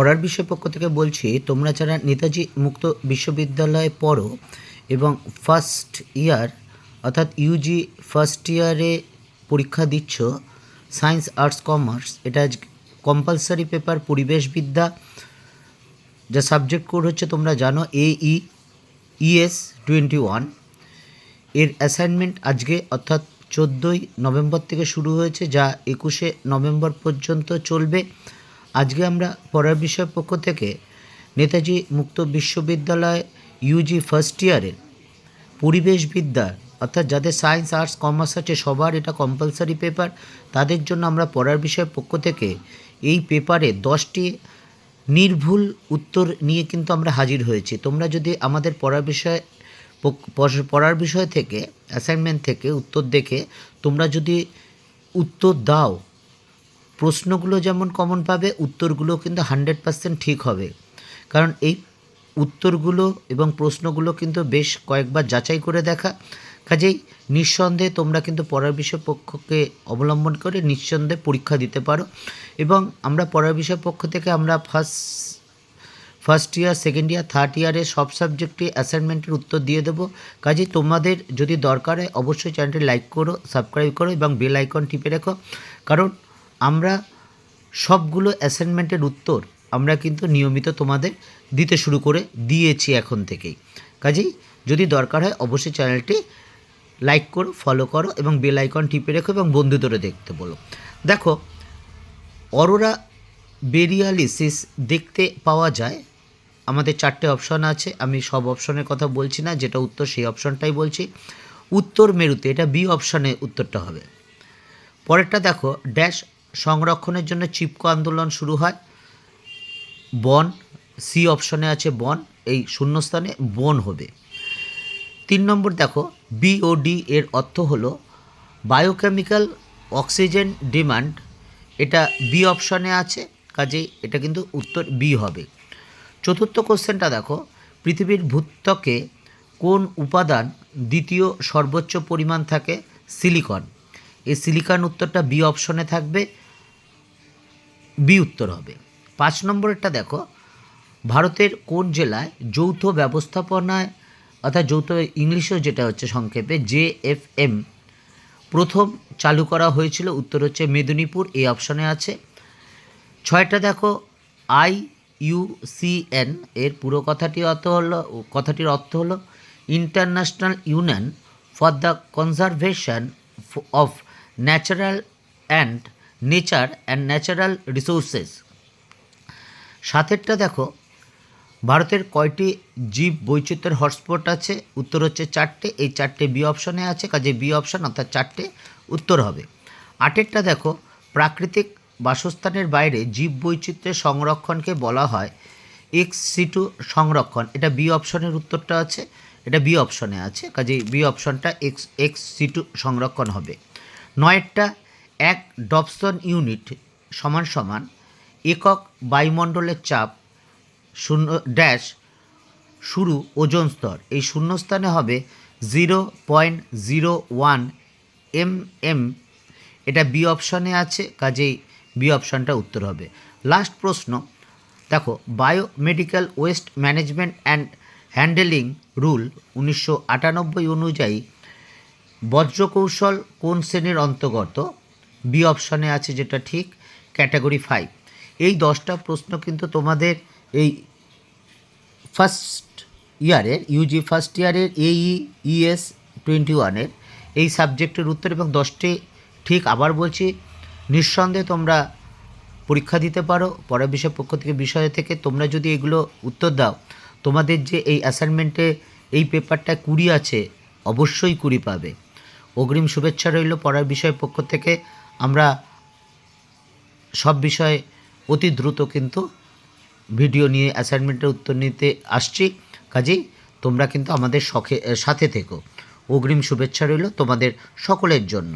পড়ার বিষয় পক্ষ থেকে বলছি, তোমরা যারা নেতাজি মুক্ত বিশ্ববিদ্যালয়ে পড়ো এবং ফার্স্ট ইয়ার অর্থাৎ ইউজি ফার্স্ট ইয়ারে পরীক্ষা দিচ্ছ সায়েন্স আর্টস কমার্স এটা কম্পালসারি পেপার পরিবেশবিদ্যা যা সাবজেক্ট কোড হচ্ছে তোমরা জানো এ ই ইএস টোয়েন্টি ওয়ানের অ্যাসাইনমেন্ট আজকে, অর্থাৎ চোদ্দোই নভেম্বর থেকে শুরু হয়েছে, যা একুশে নভেম্বর পর্যন্ত চলবে। আজকে আমরা পড়ার বিষয় পক্ষ থেকে নেতাজি মুক্ত বিশ্ববিদ্যালয় ইউজি ফার্স্ট ইয়ারের পরিবেশবিদ্যা, অর্থাৎ যাদের সায়েন্স আর্টস কমার্স আছে, সবার এটা কম্পালসারি পেপার তাদের জন্য আমরা পড়ার বিষয় পক্ষ থেকে এই পেপারে দশটি নির্ভুল উত্তর নিয়ে কিন্তু আমরা হাজির হয়েছি। তোমরা যদি আমাদের পড়ার বিষয় পড়ার বিষয় থেকে অ্যাসাইনমেন্ট থেকে উত্তর দেখে তোমরা যদি উত্তর দাও প্রশ্নগুলো যেমন কমন পাবে, উত্তরগুলো কিন্তু হান্ড্রেড পার্সেন্ট ঠিক হবে। কারণ এই উত্তরগুলো এবং প্রশ্নগুলো কিন্তু বেশ কয়েকবার যাচাই করে দেখা। কাজেই নিঃসন্দেহে তোমরা কিন্তু পড়ার বিষয় পক্ষকে অবলম্বন করে নিঃসন্দেহে পরীক্ষা দিতে পারো। এবং আমরা পড়ার বিষয় পক্ষ থেকে আমরা first first year second year third ইয়ারে সব সাবজেক্টে অ্যাসাইনমেন্টের উত্তর দিয়ে দেবো। কাজেই তোমাদের যদি দরকার হয়, অবশ্যই চ্যানেলটি লাইক করো সাবস্ক্রাইব করো এবং বেল আইকন টিপে রেখো। কারণ আমরা সবগুলো অ্যাসাইনমেন্টের উত্তর আমরা কিন্তু নিয়মিত তোমাদের দিতে শুরু করে দিয়েছি এখন থেকেই। কাজেই যদি দরকার হয় অবশ্যই চ্যানেলটি লাইক করো ফলো করো এবং বেল আইকন টিপে রেখো এবং বন্ধুদেরও দেখতে বলো। দেখো, অরোরা বেরিয়ালিসিস দেখতে পাওয়া যায়। আমাদের চারটে অপশন আছে, আমি সব অপশনের কথা বলছি না, যেটা উত্তর সেই অপশনটাই বলছি। উত্তর মেরুতে, এটা বি অপশনে উত্তরটা হবে। পরেরটা দেখো ড্যাশ সংরক্ষণের জন্য চিপকো আন্দোলন শুরু হয়। বন, সি অপশনে আছে বন, এই শূন্যস্থানে বন হবে। তিন নম্বর দেখো বিওডি এর অর্থ হলো বায়োকেমিক্যাল অক্সিজেন ডিমান্ড এটা বি অপশনে আছে, কাজেই এটা কিন্তু উত্তর বি হবে। চতুর্থ কোশ্চেনটা দেখো, পৃথিবীর ভূত্বকে কোন উপাদান দ্বিতীয় সর্বোচ্চ পরিমাণ থাকে? সিলিকন। এই সিলিকন উত্তরটা বি অপশনে থাকবে। বি উত্তর হবে। পাঁচ নম্বরেরটা দেখো, ভারতের কোন জেলায় যৌথ ব্যবস্থাপনায় অর্থাৎ যৌথ ইংলিশেও যেটা হচ্ছে সংক্ষেপে, জে এফ এম প্রথম চালু করা হয়েছিল, উত্তর হচ্ছে মেদিনীপুর এই অপশনে আছে। ছয়টা দেখো, আই ইউ সি এন, এর পুরো কথাটি অর্থ হলো, কথাটির অর্থ হলো, international union for the conservation of natural and nature and natural resources. সাতেরটা দেখো, ভারতের কয়টি জীব বৈচিত্র্যের হটস্পট আছে? উত্তর হচ্ছে চারটে। এই চারটে বি অপশনে আছে, কাজে বি অপশন অর্থাৎ চারটে উত্তর হবে। আটেরটা দেখো, প্রাকৃতিক বাসস্থানের বাইরে জীব বৈচিত্র্যের সংরক্ষণকে বলা হয় এক্স সিটু সংরক্ষণ। এটা বি অপশনের উত্তরটা আছে, এটা বি অপশনে আছে, কাজেই বি অপশনটা এক্স এক্স সিটু সংরক্ষণ হবে। নয়েরটা এক ডপসন ইউনিট সমান সমান একক বায়ুমণ্ডলের চাপ শূন্য ড্যাশ শুরু ওজন স্তর। এই শূন্যস্থানে হবে zero point zero one M M এটা বি অপশনে আছে, কাজেই বি অপশনটা উত্তর হবে। লাস্ট প্রশ্ন, দেখো biomedical waste management and handling rule উনিশশো আটানব্বই অনুযায়ী বজ্রকৌশল কোন শ্রেণির অন্তর্গত? বি অপশনে আছে যেটা ঠিক, ক্যাটাগরি ফাইভ। এই দশটা প্রশ্ন কিন্তু তোমাদের এই ফার্স্ট ইয়ারের, ইউজি ফার্স্ট ইয়ারের এই ইএস টোয়েন্টি ওয়ানের এই সাবজেক্টের উত্তর এবং দশটি ঠিক আবার বলছি, নিঃসন্দেহে তোমরা পরীক্ষা দিতে পারো, পরের বিষয় পক্ষ থেকে বিষয় থেকে তোমরা যদি এগুলো উত্তর দাও, তোমাদের যে এই অ্যাসাইনমেন্টে এই পেপারটা কুড়ি আছে, অবশ্যই কুড়ি পাবে। অগ্রিম শুভেচ্ছা রইল পড়ার বিষয় পক্ষ থেকে। সব বিষয়ে অতি দ্রুত কিন্তু ভিডিও নিয়ে অ্যাসাইনমেন্টের উত্তর নিতে আসছি। কাজেই তোমরা কিন্তু আমাদের শখে সাথে থেকো। অগ্রিম শুভেচ্ছা রইল তোমাদের সকলের জন্য।